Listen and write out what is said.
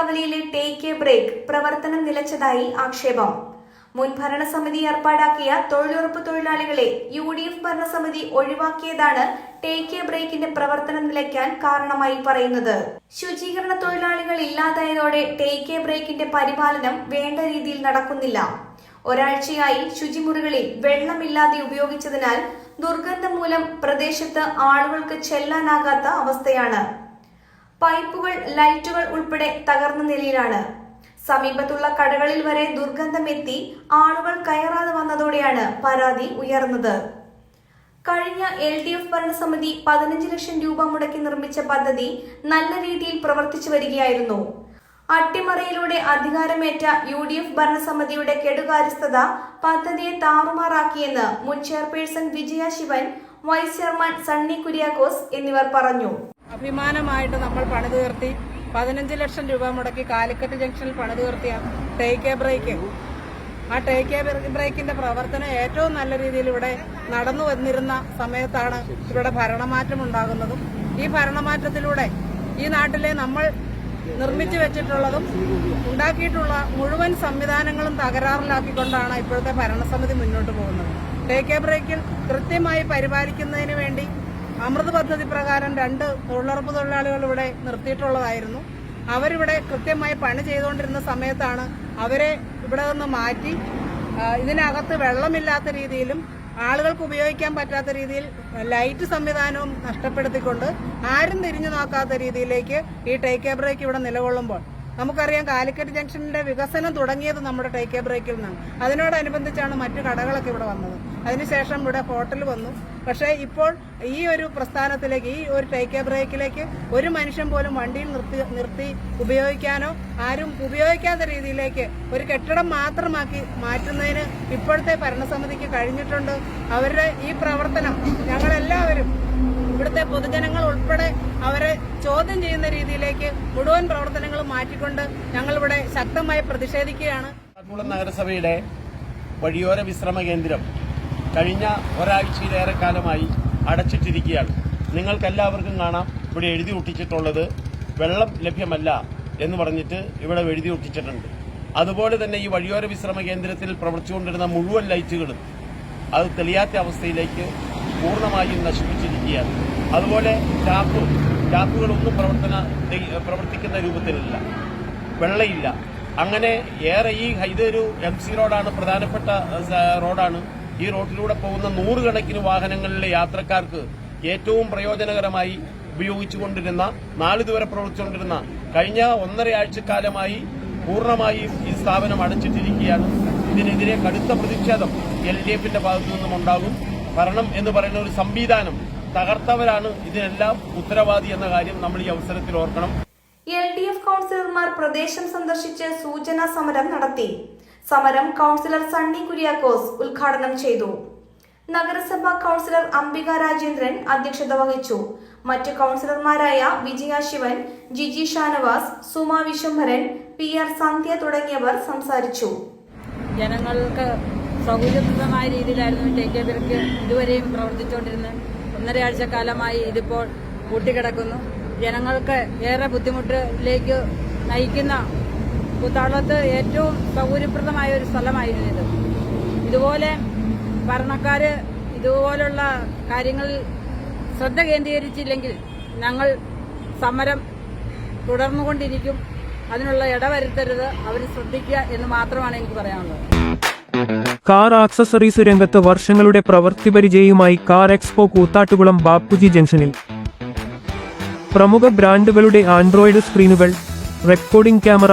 കവലയിലെ take a break പ്രവർത്തനം നിലച്ചതായി ആക്ഷേപം. മുൻ ഭരണസമിതി ഏർപ്പാടാക്കിയ തൊഴിലുറപ്പ് തൊഴിലാളികളെ യു ഡി എഫ് ഭരണസമിതി ഒഴിവാക്കിയതാണ് ടേക്ക് എ ബ്രേക്കിന്റെ പ്രവർത്തനം നിലയ്ക്കാൻ കാരണമായി പറയുന്നത്. ശുചീകരണ തൊഴിലാളികൾ ഇല്ലാതായതോടെ ടേക്ക് എ ബ്രേക്കിന്റെ പരിപാലനം വേണ്ട രീതിയിൽ നടക്കുന്നില്ല. ഒരാഴ്ചയായി ശുചിമുറികളിൽ വെള്ളമില്ലാതെ ഉപയോഗിച്ചതിനാൽ ദുർഗന്ധം മൂലം പ്രദേശത്ത് ആളുകൾക്ക് ചെല്ലാനാകാത്ത അവസ്ഥയാണ്. പൈപ്പുകൾ ലൈറ്റുകൾ ഉൾപ്പെടെ തകർന്ന നിലയിലാണ്. സമീപത്തുള്ള കടകളിൽ വരെ ദുർഗന്ധമെത്തി ആളുകൾ കയറാതെ വന്നതോടെയാണ് പരാതി ഉയർന്നത്. കഴിഞ്ഞ എൽ ഡി എഫ് ഭരണസമിതി പതിനഞ്ച് ലക്ഷം രൂപ മുടക്കി നിർമ്മിച്ച പദ്ധതി നല്ല രീതിയിൽ പ്രവർത്തിച്ചു വരികയായിരുന്നു. അട്ടിമറിയിലൂടെ അധികാരമേറ്റ യു ഡി എഫ് ഭരണസമിതിയുടെ കെടുകാര്യസ്ഥത പദ്ധതിയെ താറുമാറാക്കിയെന്ന് മുൻ chairperson Vijaya Sivan vice chairman Sunny Kuriakose എന്നിവർ പറഞ്ഞു. അഭിമാനമായിട്ട് നമ്മൾ പണിതീർത്തി പതിനഞ്ച് ലക്ഷം രൂപ മുടക്കി കാലിക്കറ്റ് ജംഗ്ഷനിൽ പണിതീർത്തിയ ടേക്ക് എ ബ്രേക്ക് ആ ടേക്ക് എ ബ്രേക്കിന്റെ പ്രവർത്തനം ഏറ്റവും നല്ല രീതിയിൽ ഇവിടെ നടന്നു വന്നിരുന്ന സമയത്താണ് ഇവിടെ ഭരണമാറ്റം ഉണ്ടാകുന്നതും. ഈ ഭരണമാറ്റത്തിലൂടെ ഈ നാട്ടിലെ നമ്മൾ നിർമ്മിച്ചു വെച്ചിട്ടുള്ളതും ഉണ്ടാക്കിയിട്ടുള്ള മുഴുവൻ സംവിധാനങ്ങളും തകരാറിലാക്കിക്കൊണ്ടാണ് ഇപ്പോഴത്തെ ഭരണസമിതി മുന്നോട്ട് പോകുന്നത്. ടേക്ക് എ ബ്രേക്കിൽ കൃത്യമായി പരിപാലിക്കുന്നതിന് വേണ്ടി അമൃത് പദ്ധതി പ്രകാരം രണ്ട് തൊഴിലുറപ്പ് തൊഴിലാളികൾ ഇവിടെ നിർത്തിയിട്ടുള്ളതായിരുന്നു. അവരിവിടെ കൃത്യമായി പണി ചെയ്തുകൊണ്ടിരുന്ന സമയത്താണ് അവരെ ഇവിടെ നിന്ന് മാറ്റി ഇതിനകത്ത് വെള്ളമില്ലാത്ത രീതിയിലും ആളുകൾക്ക് ഉപയോഗിക്കാൻ പറ്റാത്ത രീതിയിൽ ലൈറ്റ് സംവിധാനവും നഷ്ടപ്പെടുത്തിക്കൊണ്ട് ആരും തിരിഞ്ഞു നോക്കാത്ത രീതിയിലേക്ക് ഈ ടേക്ക് എ ബ്രേക്ക് ഇവിടെ നിലകൊള്ളുമ്പോൾ. നമുക്കറിയാം കാലിക്കറ്റ് ജംഗ്ഷനിന്റെ വികസനം തുടങ്ങിയത് നമ്മുടെ ടേക്ക് എ ബ്രേക്കിൽ നിന്നാണ്. അതിനോടനുബന്ധിച്ചാണ് മറ്റു കടകളൊക്കെ ഇവിടെ വന്നത്. അതിനുശേഷം ഇവിടെ ഹോട്ടൽ വന്നു. പക്ഷേ ഇപ്പോൾ ഈ ഒരു പ്രസ്ഥാനത്തിലേക്ക് ഈ ഒരു ടേക്ക് ബ്രേക്കിലേക്ക് ഒരു മനുഷ്യൻ പോലും വണ്ടിയിൽ നിർത്തി നിർത്തി ഉപയോഗിക്കാനോ ആരും ഉപയോഗിക്കാത്ത രീതിയിലേക്ക് ഒരു കെട്ടിടം മാത്രമാക്കി മാറ്റുന്നതിന് ഇപ്പോഴത്തെ ഭരണസമിതിക്ക് കഴിഞ്ഞിട്ടുണ്ട്. അവരുടെ ഈ പ്രവർത്തനം ഞങ്ങളെല്ലാവരും ഇവിടുത്തെ പൊതുജനങ്ങൾ ഉൾപ്പെടെ അവരെ ചോദ്യം ചെയ്യുന്ന രീതിയിലേക്ക് മുഴുവൻ പ്രവർത്തനങ്ങളും മാറ്റിക്കൊണ്ട് ഞങ്ങളിവിടെ ശക്തമായി പ്രതിഷേധിക്കുകയാണ്. നഗരസഭയുടെ വഴിയോര വിശ്രമ കേന്ദ്രം കഴിഞ്ഞ ഒരാഴ്ചയിലേറെ കാലമായി അടച്ചിട്ടിരിക്കുകയാണ്. നിങ്ങൾക്കെല്ലാവർക്കും കാണാം. ഇവിടെ എഴുതി ഒട്ടിച്ചിട്ടുള്ളത് വെള്ളം ലഭ്യമല്ല എന്ന് പറഞ്ഞിട്ട് ഇവിടെ എഴുതി ഒട്ടിച്ചിട്ടുണ്ട്. അതുപോലെ തന്നെ ഈ വഴിയോര വിശ്രമ കേന്ദ്രത്തിൽ പ്രവർത്തിച്ചുകൊണ്ടിരുന്ന മുഴുവൻ ലൈറ്റുകളും അത് തെളിയാത്ത അവസ്ഥയിലേക്ക് പൂർണമായും നശിപ്പിച്ചിരിക്കുകയാണ്. അതുപോലെ ടാപ്പ് ടാപ്പുകളൊന്നും പ്രവർത്തന പ്രവർത്തിക്കുന്ന രൂപത്തിലില്ല. വെള്ളയില്ല. അങ്ങനെ ഏറെ ഈ ഇതൊരു എം സി റോഡാണ് പ്രധാനപ്പെട്ട റോഡാണ് ഈ റോഡിലൂടെ പോകുന്ന നൂറുകണക്കിന് വാഹനങ്ങളിലെ യാത്രക്കാർക്ക് ഏറ്റവും പ്രയോജനകരമായി ഉപയോഗിച്ചുകൊണ്ടിരുന്ന നാളിതുവരെ പ്രവർത്തിച്ചുകൊണ്ടിരുന്ന കഴിഞ്ഞ ഒന്നര ആഴ്ചക്കാലമായി പൂർണമായും ഈ സ്ഥാപനം അടച്ചിട്ടിരിക്കുകയാണ്. ഇതിനെതിരെ കടുത്ത പ്രതിഷേധം എൽ ഡി എഫിന്റെ ഭാഗത്തു നിന്നും ഉണ്ടാകും. ഭരണം എന്ന് പറയുന്ന ഒരു സംവിധാനം തകർത്തവരാണ്. ഇതിനെല്ലാം ഉത്തരവാദി എന്ന കാര്യം നമ്മൾ ഈ അവസരത്തിൽ ഓർക്കണം. എൽ ഡി എഫ് കൗൺസിലർമാർ പ്രദേശം സന്ദർശിച്ച് സൂചനാ സമരം നടത്തി. സമരം കൗൺസിലർ സണ്ണി കുര്യാക്കോസ് ഉദ്ഘാടനം ചെയ്തു. നഗരസഭ കൗൺസിലർ അംബിക രാജേന്ദ്രൻ അധ്യക്ഷത വഹിച്ചു. മറ്റ് കൗൺസിലർമാരായ വിജയ ശിവൻ ജിജി ഷാനവാസ് സുമ വിശ്വംഭരൻ പി ആർ സന്ധ്യ തുടങ്ങിയവർ സംസാരിച്ചു. ജനങ്ങൾക്ക് സൗകര്യപ്രദമായ രീതിയിലായിരുന്നു ടേക്കേബിർക്ക് ഇതുവരെയും പ്രവർത്തിച്ചുകൊണ്ടിരുന്നത്. ഒന്നരയാഴ്ച കാലമായി ഇതിപ്പോൾ കൂട്ടിക്കിടക്കുന്നു ജനങ്ങൾക്ക് ഏറെ ബുദ്ധിമുട്ടിലേക്ക് നയിക്കുന്ന കുത്താളത്ത് ഏറ്റവും സൗകര്യപ്രദമായ ഒരു സ്ഥലമായിരുന്നു ഇത്. ഇതുപോലെ ഭരണക്കാർ ഇതുപോലുള്ള കാര്യങ്ങളിൽ ശ്രദ്ധ കേന്ദ്രീകരിച്ചില്ലെങ്കിൽ ഞങ്ങൾ സമരം തുടർന്നുകൊണ്ടിരിക്കും. അതിനുള്ള ഇടവരുത്തരുത്. അവർ ശ്രദ്ധിക്കുക എന്ന് മാത്രമാണ് എനിക്ക് പറയാനുള്ളത്. കാർ ആക്സസറീസ് രംഗത്ത് വർഷങ്ങളുടെ പ്രവൃത്തി പരിചയവുമായി കാർ എക്സ്പോ കൂത്താട്ടുകുളം ബാപ്പുജി ജംഗ്ഷനിൽ. പ്രമുഖ ബ്രാൻഡുകളുടെ ആൻഡ്രോയിഡ് സ്ക്രീനുകൾ recording camera